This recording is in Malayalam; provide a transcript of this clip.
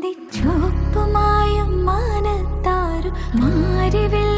അന്തിച്ചോപ്പുമായും മാനത്താരു മാരിവിൽ